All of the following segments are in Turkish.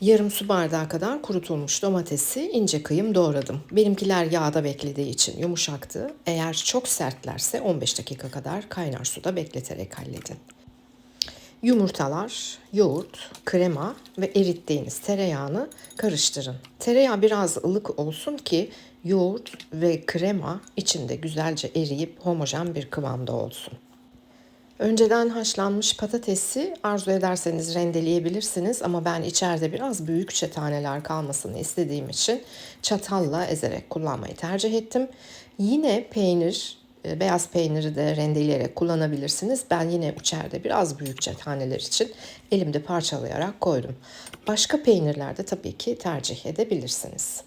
Yarım su bardağı kadar kurutulmuş domatesi ince kıyım doğradım. Benimkiler yağda beklediği için yumuşaktı. Eğer çok sertlerse 15 dakika kadar kaynar suda bekleterek halledin. Yumurtalar, yoğurt, krema ve erittiğiniz tereyağını karıştırın. Tereyağı biraz ılık olsun ki yoğurt ve krema içinde güzelce eriyip homojen bir kıvamda olsun. Önceden haşlanmış patatesi arzu ederseniz rendeleyebilirsiniz ama ben içeride biraz büyükçe taneler kalmasını istediğim için çatalla ezerek kullanmayı tercih ettim. Yine peynir, e, beyaz peyniri de rendeleyerek kullanabilirsiniz. Ben yine içeride biraz büyükçe taneler için elimde parçalayarak koydum. Başka peynirler de tabii ki tercih edebilirsiniz.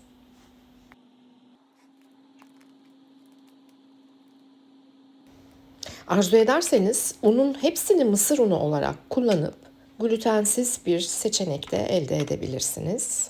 Arzu ederseniz unun hepsini mısır unu olarak kullanıp glutensiz bir seçenek de elde edebilirsiniz.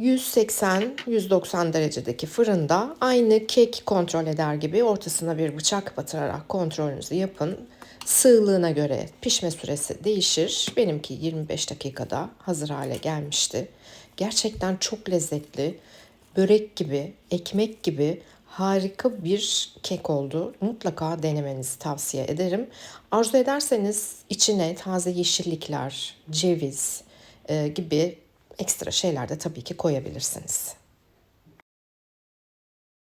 ...180-190 derecedeki fırında aynı kek kontrol eder gibi ortasına bir bıçak batırarak kontrolünüzü yapın. Sığlığına göre pişme süresi değişir. Benimki 25 dakikada hazır hale gelmişti. Gerçekten çok lezzetli, börek gibi, ekmek gibi harika bir kek oldu. Mutlaka denemenizi tavsiye ederim. Arzu ederseniz içine taze yeşillikler, ceviz e, gibi ekstra şeyler de tabii ki koyabilirsiniz.